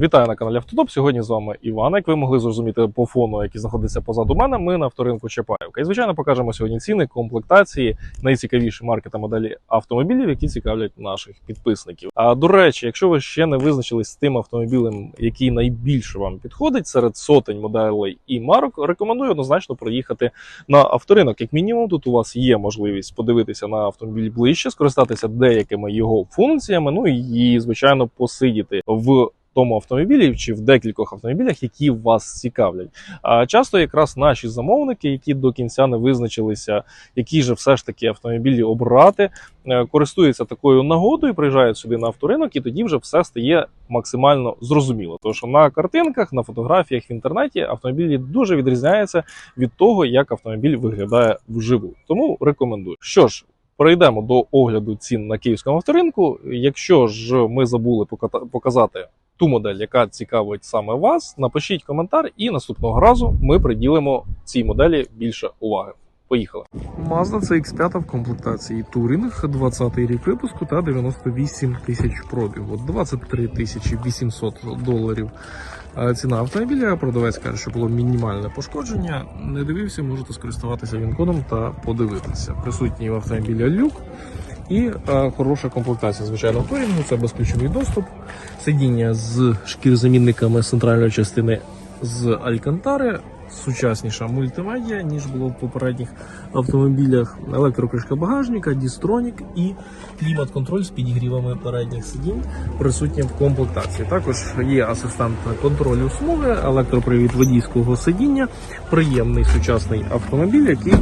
Вітаю на каналі Автотоп. Сьогодні з вами Іван. Як ви могли зрозуміти по фону, який знаходиться позаду мене, ми на авторинку Чапаївка. І звичайно покажемо сьогодні ціни, комплектації, найцікавіші марки та моделі автомобілів, які цікавлять наших підписників. А до речі, якщо ви ще не визначились з тим автомобілем, який найбільше вам підходить серед сотень моделей і марок, рекомендую однозначно проїхати на авторинок. Як мінімум, тут у вас є можливість подивитися на автомобіль ближче, скористатися деякими його функціями. Ну і звичайно посидіти в тому автомобілі чи в декількох автомобілях, які вас цікавлять. А часто якраз наші замовники, які до кінця не визначилися, які же все ж таки автомобілі обрати, е, користуються такою нагодою, приїжджають сюди на авторинок, і тоді вже все стає максимально зрозуміло. Тому що на картинках, на фотографіях в інтернеті автомобілі дуже відрізняються від того, як автомобіль виглядає вживу. Тому рекомендую. Що ж. Перейдемо до огляду цін на київському авторинку. Якщо ж ми забули показати ту модель, яка цікавить саме вас, напишіть коментар, і наступного разу ми приділимо цій моделі більше уваги. Поїхали. Mazda CX5 в комплектації Touring, 20 рік випуску та 98 тисяч пробігу, 23 тисячі 800 доларів. Ціна автомобіля. Продавець каже, що було мінімальне пошкодження. Не дивився, можете скористуватися він-кодом та подивитися. Присутній в автомобіля люк. І е, хороша комплектація, звичайно, в турінгу, це безключовий доступ, сидіння з шкірзамінниками з центральної частини з Алькантари, сучасніша мультимедіа, ніж було в попередніх автомобілях, електрокришка багажника, дістронік і клімат-контроль з підігрівами передніх сидінь присутні в комплектації. Також є асистент контролю смуги, електропривід водійського сидіння, приємний сучасний автомобіль, який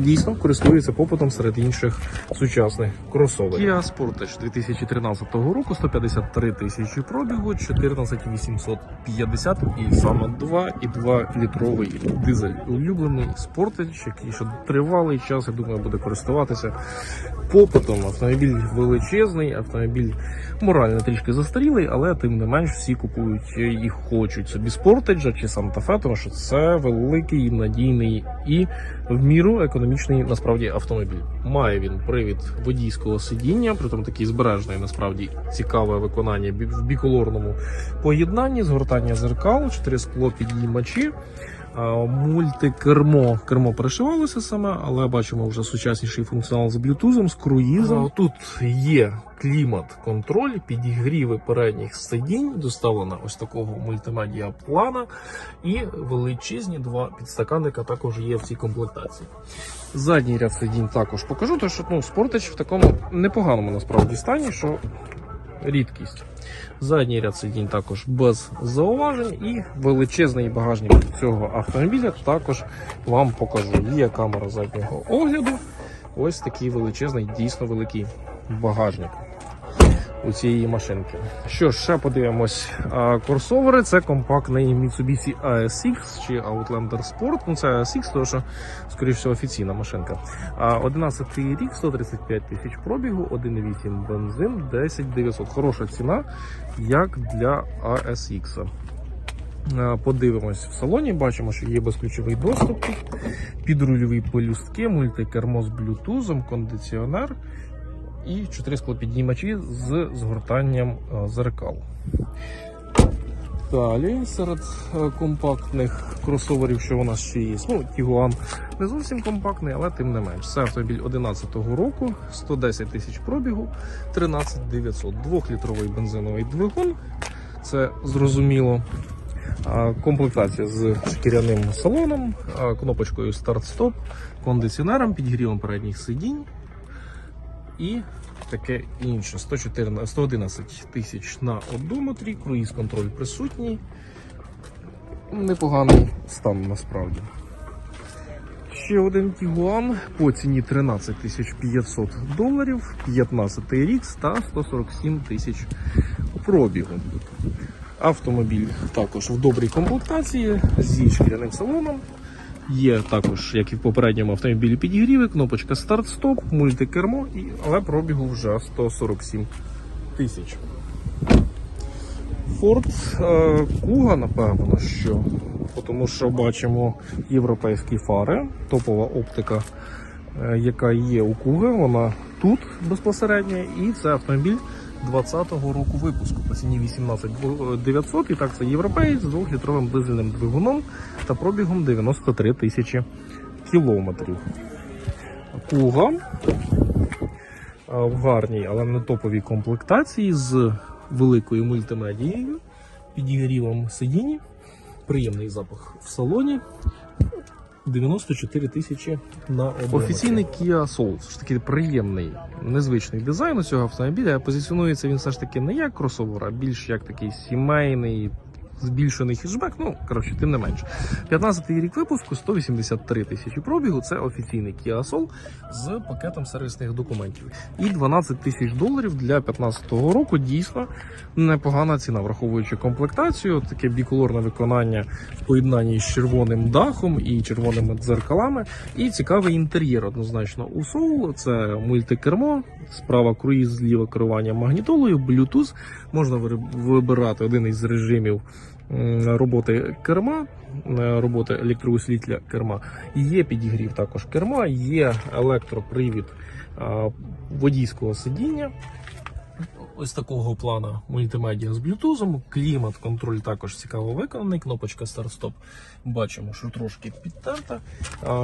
дійсно користується попитом серед інших сучасних кросоверів. Kia Sportage 2013 року, 153 тисячі пробігу, 14 850 і саме 2,2 літровий дизель. Улюблений Sportage, який ще тривалий час, я думаю, буде користуватися попитом. Автомобіль величезний, автомобіль морально трішки застарілий, але тим не менш всі купують і хочуть собі Sportage чи Fe, тому що це великий, надійний і в міру економічний насправді автомобіль. Має він привід водійського сидіння, притом такий збережний, насправді цікаве виконання в біколорному поєднанні, згортання зеркал, чотири скло підіймачі. Мультикермо кермо перешивалося саме, але бачимо вже сучасніший функціонал з блютузом, з круїзом. Тут є клімат-контроль, підігріви передніх сидінь, доставлена ось такого мультимедіа плана, і величезні два підстаканника також є в цій комплектації. Задній ряд сидінь також покажу, тому що ну, спортич в такому непоганому насправді стані, що рідкість. Задній ряд сидінь також без зауважень і величезний багажник цього автомобіля також вам покажу. Є камера заднього огляду. Ось такий величезний, дійсно великий багажник у цієї машинки. Що ж, ще подивимось. А, Кросовери це компактний Mitsubishi ASX чи Outlander Sport. Ну це ASX, тому що, скоріш всього, офіційна машинка. А 11 рік, 135 тисяч пробігу, 1,8 бензин, 10 900. Хороша ціна, як для ASX. Подивимось в салоні, бачимо, що є безключовий доступ, підрульові полюстки, мультикермо з блютузом, кондиціонер і 4 склопіднімачі з згортанням е, зеркал. Далі серед е, компактних кросоверів, що у нас ще є, ну, Tiguan не зовсім компактний, але тим не менш. Це автомобіль 2011 року, 110 тисяч пробігу, 13 900, 2-літровий бензиновий двигун. Це зрозуміло. Комплектація з шкіряним салоном, кнопочкою старт-стоп, кондиціонером, підігрівом передніх сидінь і таке інше. 114, 111 тисяч на одометрі, круїз-контроль присутній. Непоганий стан насправді. Ще один Tiguan по ціні 13 500 доларів, 15 рік та 147 тисяч пробігу. Автомобіль також в добрій комплектації зі шкіряним салоном. Є також, як і в попередньому автомобілі, підігріви, кнопочка старт-стоп, мультикермо, але пробігу вже 147 тисяч. Ford е, Kuga, напевно, що. Тому що бачимо європейські фари, топова оптика, е, яка є у Kuga, вона тут безпосередньо, і це автомобіль 2020 року випуску по ціні 18 900. І так, це європейць з 2-літровим дизельним двигуном та пробігом 93 тисячі кілометрів. Куга в гарній, але не топовій комплектації з великою мультимедією, підігрівом сидінь, приємний запах в салоні. 94 тисячі на одинокі. Офіційний Kia Soul. Все ж таки приємний, незвичний дизайн у цього автомобіля. Позиціонується він все ж таки не як кросовер, а більш як такий сімейний. Збільшений хетчбек, ну коротше, тим не менше. 15-й рік випуску, 183 тисячі пробігу. Це офіційний Kia Soul з пакетом сервісних документів. І 12 тисяч доларів для 15-го року дійсно непогана ціна, враховуючи комплектацію, таке біколорне виконання в поєднанні з червоним дахом і червоними дзеркалами. І цікавий інтер'єр однозначно у Soul. Це мультикермо, справа круїз, зліва керування магнітолою, Bluetooth. Можна вибирати один із режимів роботи керма, роботи електроусвітля керма. Є підігрів також керма, є електропривід водійського сидіння. Ось такого плана мультимедіа з блютузом, клімат, контроль також цікаво виконаний. Кнопочка старт-стоп. Бачимо, що трошки підтерта.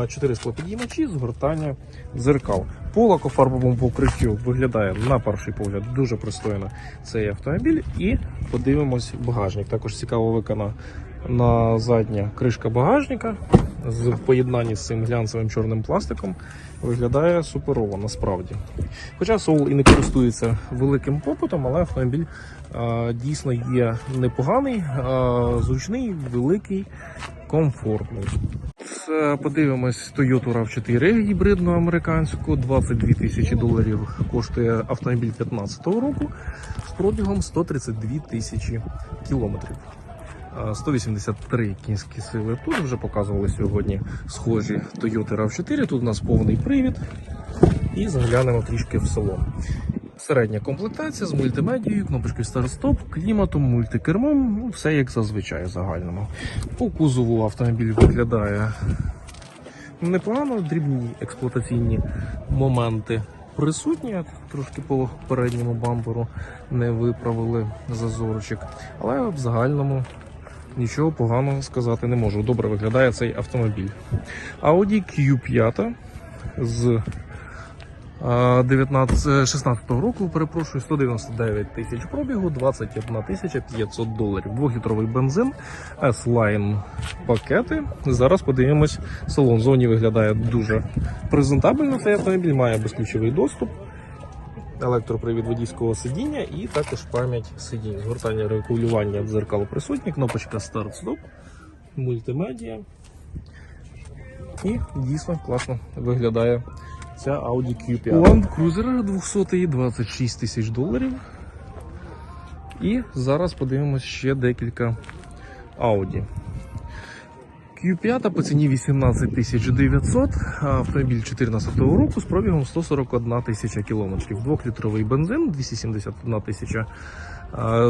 Чотири склопідіймачі, згортання дзеркал. По лакофарбовому покриттю виглядає на перший погляд дуже пристойно цей автомобіль. І подивимось багажник. Також цікаво виконана на задня кришка багажника з поєднанні з цим глянцевим чорним пластиком. Виглядає суперово насправді. Хоча Soul і не користується великим попитом, але автомобіль а, дійсно є непоганий, а, зручний, великий, комфортний. Це, подивимось Toyota RAV4 гібридну американську, 22 тисячі доларів коштує автомобіль 2015 року з пробігом 132 тисячі кілометрів. А, 183 кінські сили. Тут вже показували сьогодні схожі Toyota RAV4. Тут у нас повний привід. І заглянемо трішки в салон. Середня комплектація з мультимедією, кнопочкою старт-стоп, кліматом, мультикермом, ну, все як зазвичай в загальному. По кузову автомобіль виглядає непогано, дрібні експлуатаційні моменти присутні. Трошки по передньому бамперу не виправили зазорочок, але в загальному нічого поганого сказати не можу. Добре виглядає цей автомобіль. Audi Q5 з а, 19, 16 року, перепрошую, 199 тисяч пробігу, 21 тисяча 500 доларів. Двохлітровий бензин, S-Line пакети. Зараз подивимось, салон зоні виглядає дуже презентабельно. Цей автомобіль має безключовий доступ, електропривід водійського сидіння і також пам'ять сидінь. Згортання регулювання дзеркал присутні, кнопочка старт-стоп, мультимедіа. І дійсно класно виглядає ця Audi Q5. Land Cruiser 200 26 тисяч доларів. І зараз подивимось ще декілька Audi. Q5 по ціні 18 900, автомобіль 2014 року з пробігом 141 тисяча кілометрів. Двохлітровий бензин, 271 тисяча,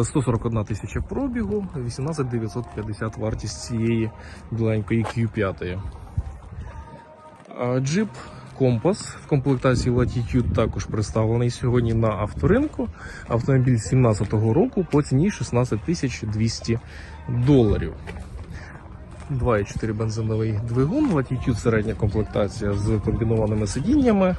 141 тисяча пробігу, 18 950 вартість цієї біленької Q5. Джип Компас в комплектації Latitude також представлений сьогодні на авторинку. Автомобіль 2017 року по ціні 16 200 доларів. 2,4 бензиновий двигун, Latitude середня комплектація з комбінованими сидіннями,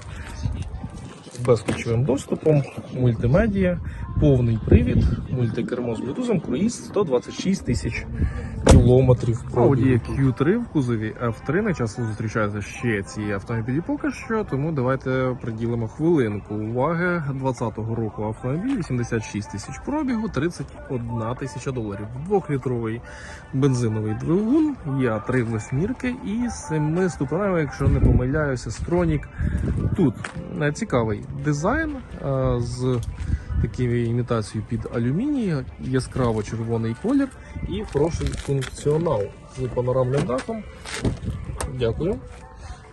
з безключовим доступом, мультимедіа, повний привід, мультикермо з блютузом, круїз 126 тисяч кілометрів. Audi Q3 в кузові F3 не часто зустрічаються ще ці автомобілі поки що, тому давайте приділимо хвилинку уваги 2020 року автомобіль, 86 тисяч пробігу, 31 тисяча доларів. Двохлітровий бензиновий двигун, є три восьмірки і семиступеневий, якщо не помиляюся, Стронік. Тут е, цікавий дизайн е, з такою імітацією під алюміній, яскраво червоний колір і хороший функціонал з панорамним дахом. Дякую.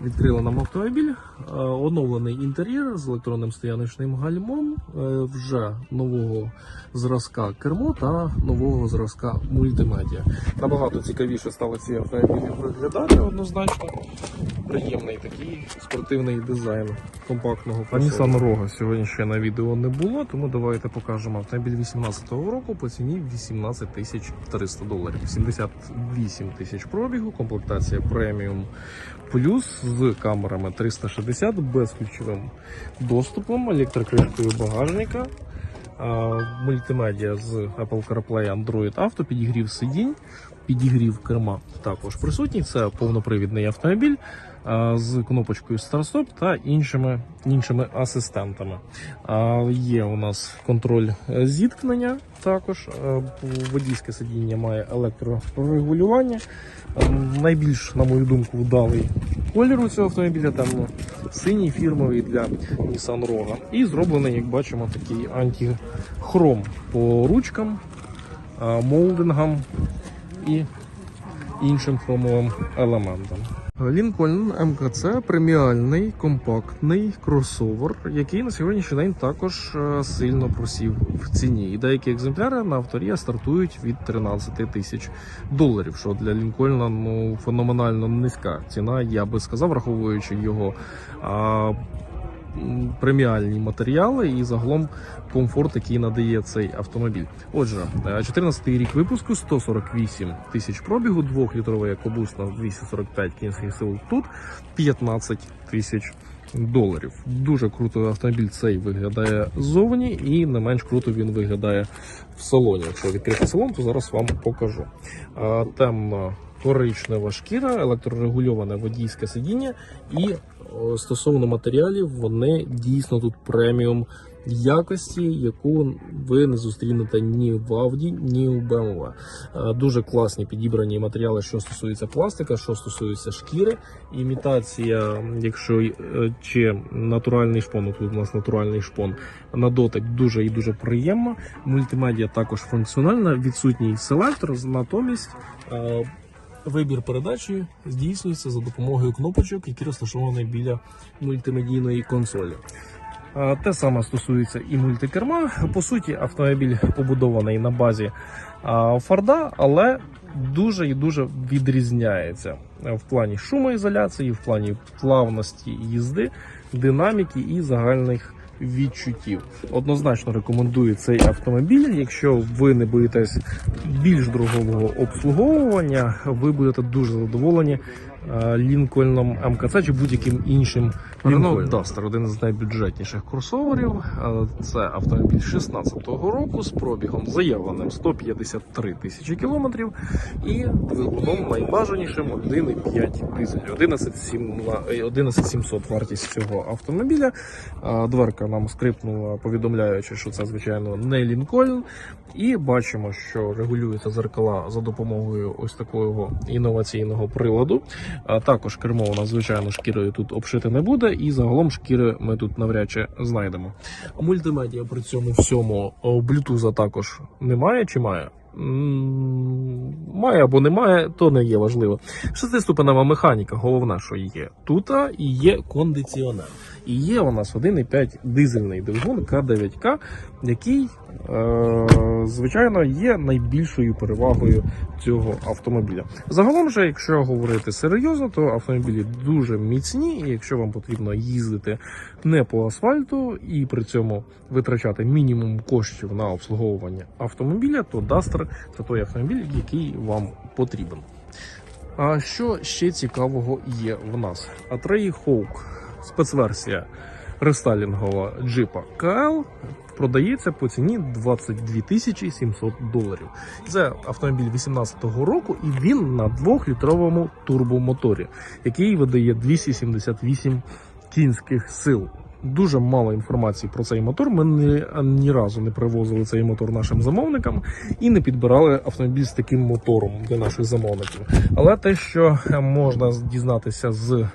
Відкрили нам автомобіль, Е, оновлений інтер'єр з електронним стояночним гальмом, е, вже нового зразка кермо та нового зразка мультимедіа. Набагато цікавіше стали ці автомобілі виглядати однозначно. Приємний такий спортивний дизайн компактного. А Nissan Rogue сьогодні ще на відео не було, тому давайте покажемо автомобіль 18-го року по ціні 18 тисяч 300 доларів. 78 тисяч пробігу, комплектація преміум плюс з камерами 360, безключовим доступом, електрокришкою багажника. Мультимедіа з Apple CarPlay, Android Auto, підігрів сидінь, підігрів керма також присутній. Це повнопривідний автомобіль з кнопочкою Start-Stop та іншими, іншими асистентами. Є у нас контроль е, зіткнення. Також Е, водійське сидіння має електрорегулювання. Е, Найбільш, на мою думку, вдалий колір у цього автомобіля темно синій фірмовий для Nissan Rogue. І зроблений, як бачимо, такий антихром по ручкам, молдингам і іншим хромовим елементам. Lincoln МКЦ преміальний компактний кросовер, який на сьогоднішній день також е, сильно просів в ціні. І деякі екземпляри на авторія стартують від 13 тисяч доларів, що для Лінкольна ну феноменально низька ціна, я би сказав, враховуючи його а, преміальні матеріали і загалом комфорт, який надає цей автомобіль. Отже, 14-й рік випуску, 148 тисяч пробігу, 2-літровий екобус на 245 кінських сил тут 15 тисяч доларів. Дуже круто автомобіль цей виглядає ззовні, і не менш круто він виглядає в салоні. Якщо відкрити салон, то зараз вам покажу. А, Темно коричнева шкіра, електрорегульоване водійське сидіння і стосовно матеріалів, вони дійсно тут преміум якості, яку ви не зустрінете ні в Audi, ні у BMW. Е, Дуже класні підібрані матеріали, що стосується пластика, що стосується шкіри. Імітація, якщо е, чи натуральний шпон, тут у нас натуральний шпон, на дотик дуже і дуже приємно. Мультимедіа також функціональна, відсутній селектор, натомість. Вибір передачі здійснюється за допомогою кнопочок, які розташовані біля мультимедійної консолі. Те саме стосується і мультикерма. По суті, автомобіль побудований на базі Форда, але дуже і дуже відрізняється в плані шумоізоляції, в плані плавності їзди, динаміки і загальних відчуттів. Однозначно рекомендую цей автомобіль. Якщо ви не боїтесь більш дорогового обслуговування, ви будете дуже задоволені Лінкольном МКЦ чи будь-яким іншим Renault Duster, один з найбюджетніших кросоверів. Е, Це автомобіль 16-го року з пробігом заявленим 153 тисячі кілометрів і двигуном найбажанішим 1,5 дизель. 11,7 11700 вартість цього автомобіля. Е, Дверка нам скрипнула, повідомляючи, що це звичайно не Лінкольн. І бачимо, що регулюються зеркала за допомогою ось такого інноваційного приладу. Також кермо у нас, звичайно, шкірою тут обшити не буде, і загалом шкіри ми тут навряд чи знайдемо. Мультимедіа при цьому всьому блютуза також немає чи має? Має або немає, то не є важливо. Шестиступенева механіка, головне, що є тут, і є кондиціонер. І є у нас 1,5 дизельний двигун К9К, який, е, звичайно, є найбільшою перевагою цього автомобіля. Загалом же, якщо говорити серйозно, то автомобілі дуже міцні, і якщо вам потрібно їздити не по асфальту і при цьому витрачати мінімум коштів на обслуговування автомобіля, то Duster це той автомобіль, який вам потрібен. А що ще цікавого є в нас? Атрей Hawk, спецверсія рестайлінгова джипа КЛ продається по ціні 22 тисячі 700 доларів. Це автомобіль 18-го року, і він на 2-літровому турбомоторі, який видає 278 кінських сил. Дуже мало інформації про цей мотор. Ми ні, ні разу не привозили цей мотор нашим замовникам і не підбирали автомобіль з таким мотором для наших замовників. Але те, що можна дізнатися з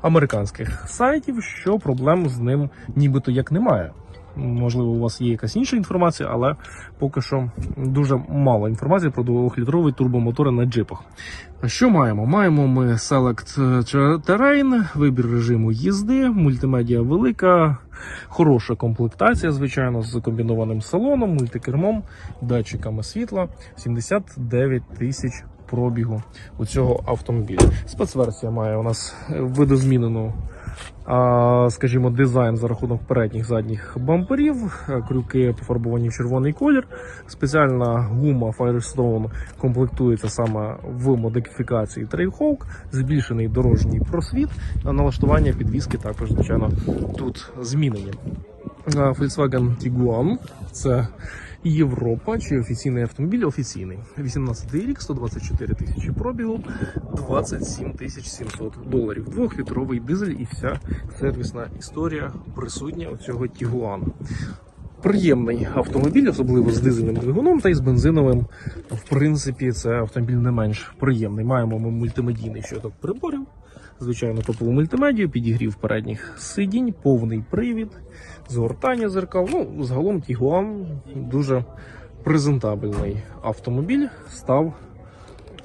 американських сайтів, що проблем з ним нібито як немає. Можливо, у вас є якась інша інформація, але поки що дуже мало інформації про 2-літровий турбомотори на джипах. Що маємо? Маємо ми Select Terrain, вибір режиму їзди, мультимедіа велика, хороша комплектація, звичайно, з комбінованим салоном, мультикермом, датчиками світла, 79 тисяч пробігу у цього автомобіля. Спецверсія має у нас видозмінену, скажімо, дизайн за рахунок передніх задніх бамперів, е, крюки пофарбовані в червоний колір. Спеціальна гума Firestone комплектується саме в модифікації Trailhawk, збільшений дорожній просвіт, налаштування підвіски також, звичайно, тут змінені. А, Volkswagen Tiguan це Європа чи офіційний автомобіль офіційний. 18 рік, 124 тисячі пробігу, 27 тисяч 700 доларів. Двохлітровий дизель і вся сервісна історія присутня у цього Tiguan. Приємний автомобіль, особливо з дизельним двигуном та й з бензиновим. В принципі, це автомобіль не менш приємний. Маємо ми мультимедійний щоток приборів, звичайно, топову мультимедію, підігрів передніх сидінь, повний привід, згортання зеркал. Ну, загалом Tiguan дуже презентабельний автомобіль став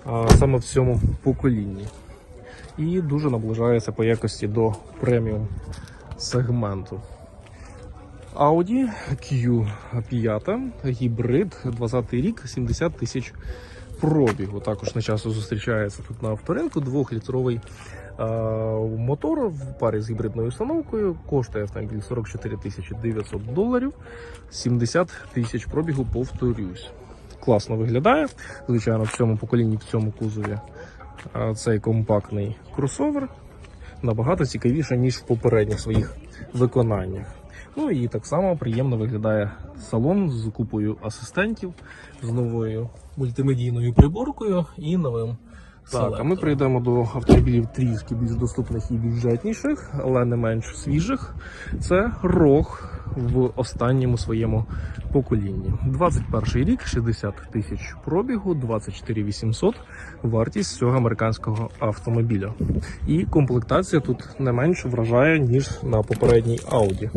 а, саме в цьому поколінні. І дуже наближається по якості до преміум сегменту. Audi Q5, гібрид, 20 рік, 70 тисяч пробігу. Також не часто зустрічається тут на авторинку. Двохлітровий е, мотор в парі з гібридною установкою. Коштує автомобіль 44 тисячі 900 доларів, 70 тисяч пробігу, повторюсь. Класно виглядає. Звичайно, в цьому поколінні, в цьому кузові цей компактний кросовер набагато цікавіше, ніж в попередніх своїх виконаннях. Ну і так само приємно виглядає салон з купою асистентів, з новою мультимедійною приборкою і новим. Так, а ми прийдемо до автомобілів трішки більш доступних і бюджетніших, але не менш свіжих. Це рог в останньому своєму поколінні. 21 рік, 60 тисяч пробігу, 24 800 вартість цього американського автомобіля. І комплектація тут не менш вражає, ніж на попередній Audi.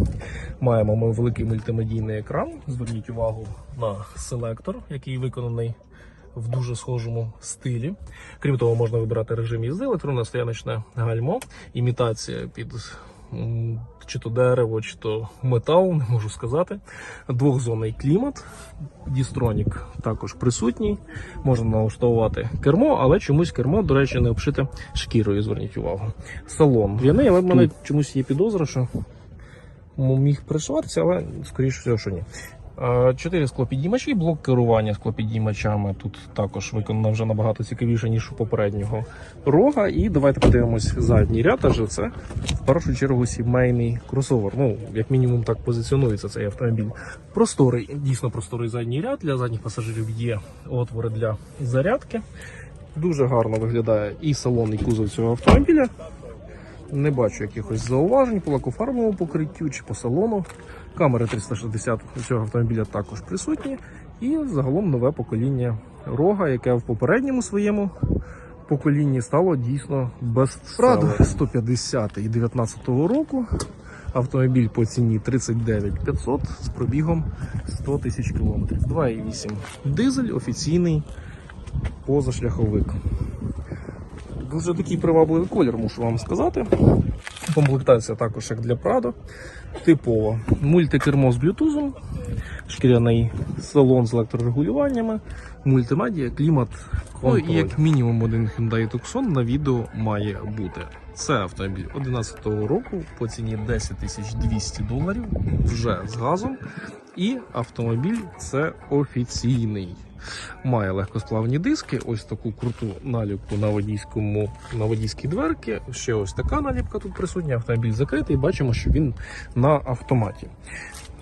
Маємо ми великий мультимедійний екран. Зверніть увагу на селектор, який виконаний в дуже схожому стилі. Крім того, можна вибирати режим їзди, електронне стояночне гальмо, імітація під чи то дерево, чи то метал, не можу сказати. Двохзонний клімат, дістронік також присутній. Можна налаштовувати кермо, але чомусь кермо, до речі, не обшите шкірою. Зверніть увагу. Салон в'яний, але в мене чомусь є підозра, що міг пришватися, але скоріше всього, що ні. Е, Чотири склопідіймачі, блок керування склопідіймачами тут також виконано вже набагато цікавіше, ніж у попереднього рога. І давайте подивимось задній ряд, адже це в першу чергу сімейний кросовер. Ну, як мінімум, так позиціонується цей автомобіль. Просторий, дійсно просторий задній ряд. Для задніх пасажирів є отвори для зарядки. Дуже гарно виглядає і салон, і кузов цього автомобіля. Не бачу якихось зауважень по лакофарбовому покриттю чи по салону. Камери 360 у цього автомобіля також присутні. І загалом нове покоління рога, яке в попередньому своєму поколінні стало дійсно бестселером. 150 і 19 року. Автомобіль по ціні 39 500 з пробігом 100 тисяч кілометрів. 2,8 дизель, офіційний позашляховик. Дуже такий привабливий колір, мушу вам сказати. Комплектація також як для Prado. Типова. Мультикермо з блютузом, шкіряний салон з електрорегулюваннями, мультимедія, клімат. Ну і як мінімум один Hyundai Tucson на відео має бути. Це автомобіль 2011 року по ціні 10 200 доларів вже з газом. І автомобіль це офіційний. Має легкосплавні диски, ось таку круту наліпку на водійському на водійській дверці. Ще ось така наліпка тут присутня. Автомобіль закритий. Бачимо, що він на автоматі.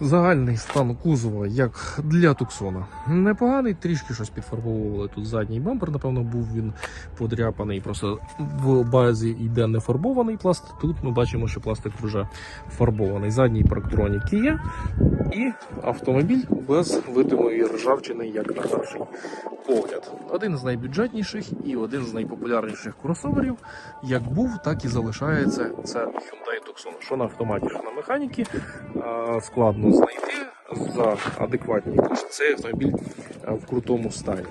Загальний стан кузова, як для Туксона, непоганий, трішки щось підфарбовували. Тут задній бампер, напевно, був він подряпаний. Просто в базі йде не фарбований пластик. Тут ми бачимо, що пластик вже фарбований. Задній парктронік є, і автомобіль без видимої ржавчини, як на перший погляд. Один з найбюджетніших і один з найпопулярніших кросоверів, як був, так і залишається. Це Hyundai Tucson. Що на автоматі, що на механіки. Складно знайти за адекватні кошти цей автомобіль в крутому стані.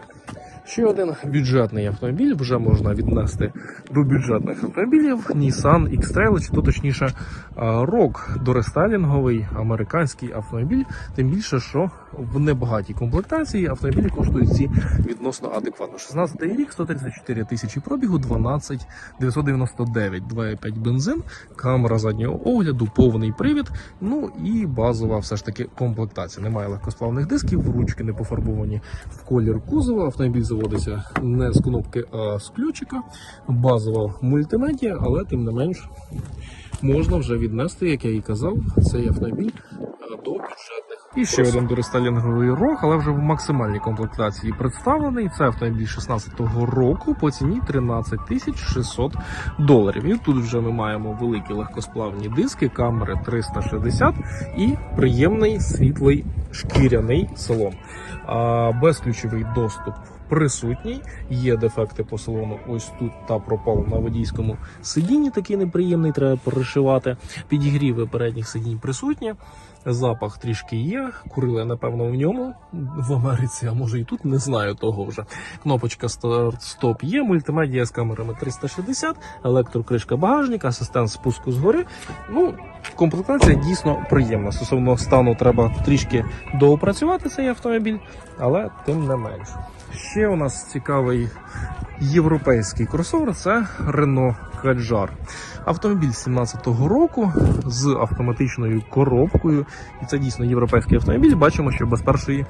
Ще один бюджетний автомобіль вже можна віднести до бюджетних автомобілів Nissan X-Trail, чи то точніше а, Rogue дорестайлінговий американський автомобіль. Тим більше, що в небагатій комплектації автомобілі коштують ці відносно адекватно. 16 рік, 134 тисячі пробігу, 12 999, 2,5 бензин, камера заднього огляду, повний привід. Ну і базова все ж таки комплектація. Немає легкосплавних дисків, ручки не пофарбовані в колір кузова. Автомобіль заводиться не з кнопки, а з ключика. Базова мультимедіа, але тим не менш можна вже віднести, як я і казав, цей автомобіль е, до бюджетних. І ще один дорестайлінговий рог, але вже в максимальній комплектації представлений. Це автомобіль 16-го року по ціні 13 тисяч 600 доларів. І тут вже ми маємо великі легкосплавні диски, камери 360 і приємний світлий шкіряний салон. Безключовий доступ присутній. Є дефекти по салону. Ось тут та пропала на водійському сидінні. Такий неприємний, треба перешивати. Підігріви передніх сидінь присутні. Запах трішки є. Курили, напевно, в ньому в Америці, а може і тут не знаю того вже. Кнопочка старт-стоп є, мультимедіа з камерами 360, електрокришка багажника, асистент спуску згори. Ну, комплектація дійсно приємна. Стосовно стану треба трішки доопрацювати цей автомобіль, але тим не менш. Ще у нас цікавий європейський кросовер це Renault Kadjar. Автомобіль 17-го року з автоматичною коробкою. І це дійсно європейський автомобіль. Бачимо, що без першої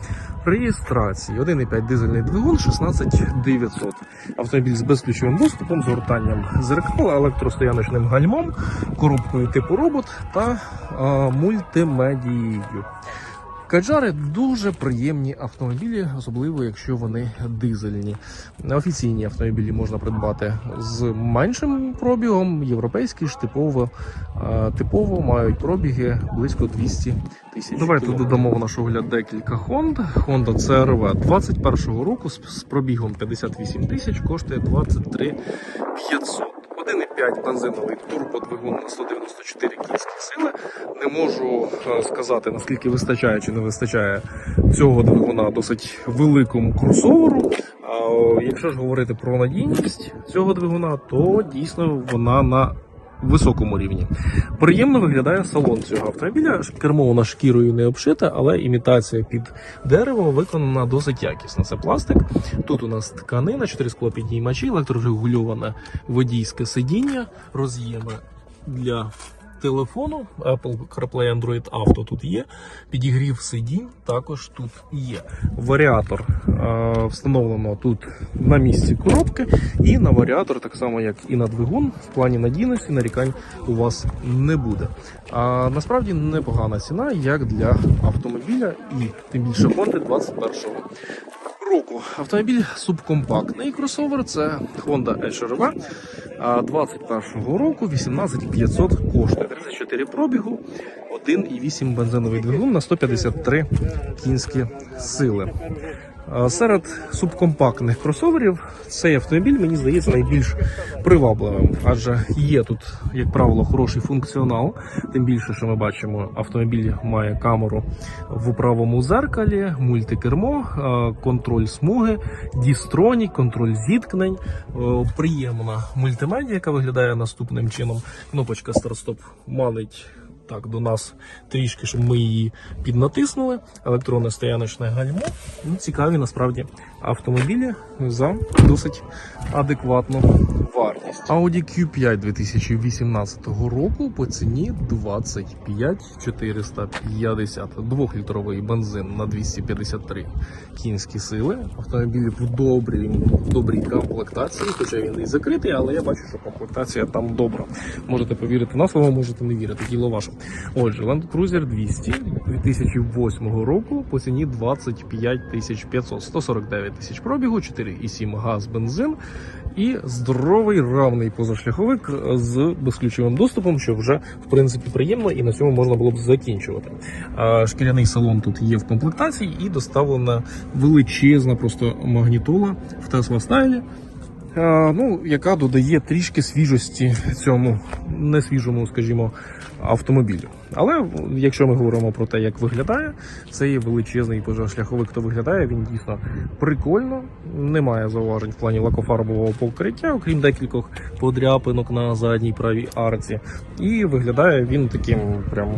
реєстрації. 1,5 дизельний двигун 16900. Автомобіль з безключовим доступом, згортанням зеркала, електростояночним гальмом, коробкою типу робот та а, мультимедією. Каджари дуже приємні автомобілі, особливо якщо вони дизельні. Офіційні автомобілі можна придбати з меншим пробігом. Європейські ж типово, типово мають пробіги близько 200 тисяч. Давайте додамо в наш огляд декілька Honda. Honda CRV 21-го року з пробігом 58 тисяч коштує 23 500. 1,5 бензиновий турбодвигун на 194 кінські сили. Не можу е, сказати, наскільки вистачає чи не вистачає цього двигуна досить великому кросоверу. Якщо ж говорити про надійність цього двигуна, то дійсно вона на високому рівні. Приємно виглядає салон цього автомобіля. Кермо вона шкірою не обшита, але імітація під дерево виконана досить якісно. Це пластик. Тут у нас тканина, 4 склопідіймачі, електрорегульоване водійське сидіння, роз'єми для телефону, Apple CarPlay Android Auto тут є. Підігрів сидінь також тут є. Варіатор е, встановлено тут на місці коробки, і на варіатор, так само як і на двигун, в плані надійності нарікань у вас не буде. А насправді непогана ціна, як для автомобіля, і тим більше Honda 21-го року. Автомобіль субкомпактний кросовер. Це Honda HR-V 21-го року, 18500 коштує. 34 пробігу, 1,8 бензиновий двигун на 153 кінські сили. Серед субкомпактних кросоверів цей автомобіль мені здається найбільш привабливим, адже є тут, як правило, хороший функціонал. Тим більше, що ми бачимо, автомобіль має камеру в правому зеркалі, мультикермо, контроль смуги, дістронік, контроль зіткнень, е, приємна мультимедіа, яка виглядає наступним чином. Кнопочка старт-стоп манить так до нас трішки, щоб ми її піднатиснули. Електронне стояночне гальмо. Ну, цікаві насправді автомобілі за досить адекватну вартість. Audi Q5 2018 року по ціні 25 450. Двохлітровий бензин на 253 кінські сили. Автомобіль в добрій, в добрій комплектації, хоча він і закритий, але я бачу, що комплектація там добра. Можете повірити на слово, можете не вірити. Діло ваше. Отже, Land Cruiser 200 2008 року по ціні 25 тисяч 500, 149 тисяч пробігу, 4,7 газ бензин і здоровий равний позашляховик з безключовим доступом, що вже в принципі приємно, і на цьому можна було б закінчувати. Шкіряний салон тут є в комплектації і доставлена величезна просто магнітола в Tesla. А, ну, яка додає трішки свіжості цьому несвіжому, скажімо, автомобілю. Але якщо ми говоримо про те, як виглядає, це є величезний пожежшляховик, то виглядає він дійсно прикольно, немає зауважень в плані лакофарбового покриття, окрім декількох подряпинок на задній правій арці. І виглядає він таким прям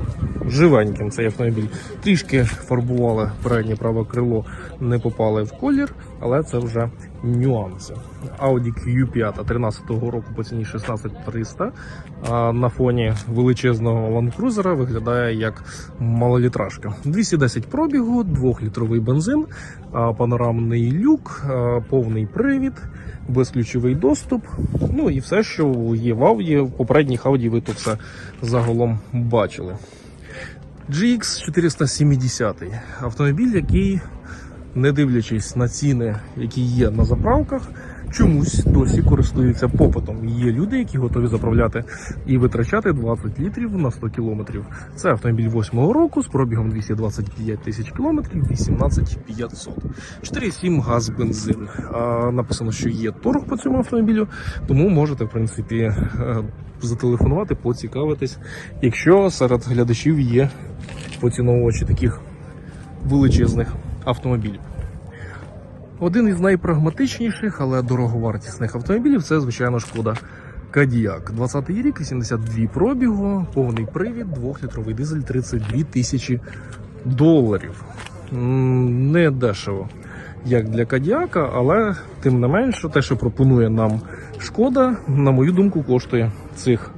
живеньким цей автомобіль. Трішки фарбували переднє праве крило, не попали в колір, але це вже нюанси. Audi Q5 13-го року по ціні 16300 на фоні величезного Land Cruiser виглядає як малолітражка. 210 пробігу, 2-літровий бензин, панорамний люк, повний привід, безключовий доступ. Ну і все, що є в Audi. В попередніх Audi ви то все загалом бачили. GX 470 автомобіль, який, не дивлячись на ціни, які є на заправках, чомусь досі користуються попитом. Є люди, які готові заправляти і витрачати 20 літрів на 100 кілометрів. Це автомобіль 8 року з пробігом 225 тисяч кілометрів, 18500. 4,7 газ бензин. Написано, що є торг по цьому автомобілю, тому можете, в принципі, е, зателефонувати, поцікавитись, якщо серед глядачів є поціновувачі таких величезних автомобілів. Один із найпрагматичніших, але дороговартісних автомобілів це, звичайно, шкода Кадіак. 20-й рік, 82 пробігу, повний привід, 2-літровий дизель, 32 тисячі доларів. Не дешево, як для Кадіака, але тим не менше, те, що пропонує нам шкода, на мою думку, коштує цих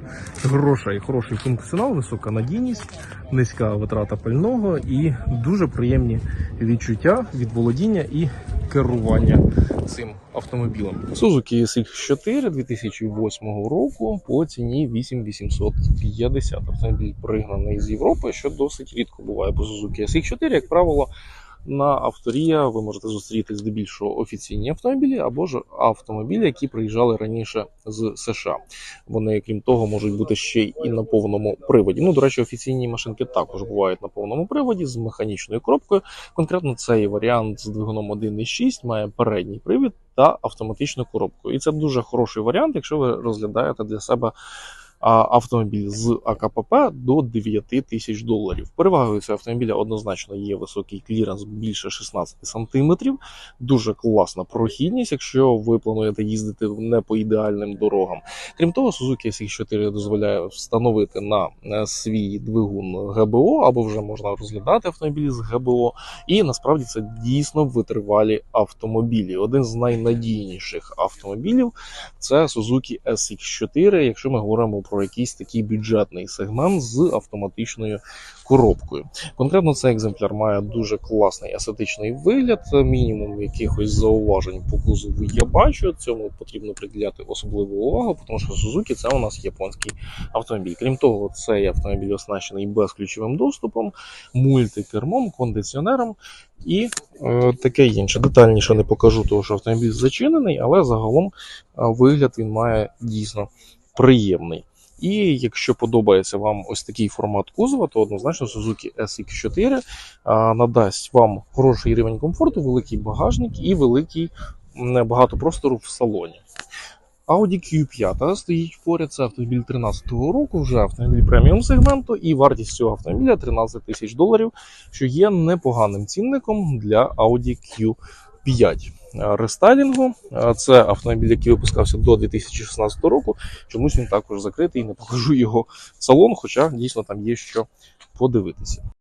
грошей. Хороший функціонал, висока надійність, низька витрата пального і дуже приємні відчуття від володіння і керування цим автомобілем. Suzuki SX4 2008 року по ціні 8850. Автомобіль пригнаний з Європи, що досить рідко буває по Suzuki SX4, як правило. На авторія ви можете зустріти здебільшого офіційні автомобілі або ж автомобілі, які приїжджали раніше з США. Вони, крім того, можуть бути ще і на повному приводі. Ну, до речі, офіційні машинки також бувають на повному приводі з механічною коробкою. Конкретно цей варіант з двигуном 1.6 має передній привід та автоматичну коробку. І це дуже хороший варіант, якщо ви розглядаєте для себе автомобіль з АКПП до 9 тисяч доларів. Перевагою цього автомобіля однозначно є високий кліренс більше 16 сантиметрів. Дуже класна прохідність, якщо ви плануєте їздити не по ідеальним дорогам. Крім того, Suzuki SX4 дозволяє встановити на е, свій двигун ГБО, або вже можна розглядати автомобілі з ГБО. І насправді це дійсно витривалі автомобілі. Один з найнадійніших автомобілів це Suzuki SX4, якщо ми говоримо про якийсь такий бюджетний сегмент з автоматичною коробкою. Конкретно цей екземпляр має дуже класний естетичний вигляд. Мінімум якихось зауважень по кузову я бачу. Цьому потрібно приділяти особливу увагу, тому що Suzuki це у нас японський автомобіль. Крім того, цей автомобіль оснащений безключовим доступом, мультикермом, кондиціонером. І е, таке інше. Детальніше не покажу, тому що автомобіль зачинений, але загалом е, вигляд він має дійсно приємний. І якщо подобається вам ось такий формат кузова, то однозначно Suzuki SX4 а, надасть вам хороший рівень комфорту, великий багажник і великий багато простору в салоні. Audi Q5 стоїть поряд, це автомобіль 2013 року, вже автомобіль преміум сегменту, і вартість цього автомобіля 13 тисяч доларів, що є непоганим цінником для Audi Q5 рестайлінгу. Е, Це автомобіль, який випускався до 2016 року. Чомусь він також закритий, не покажу його салон, хоча дійсно там є що подивитися.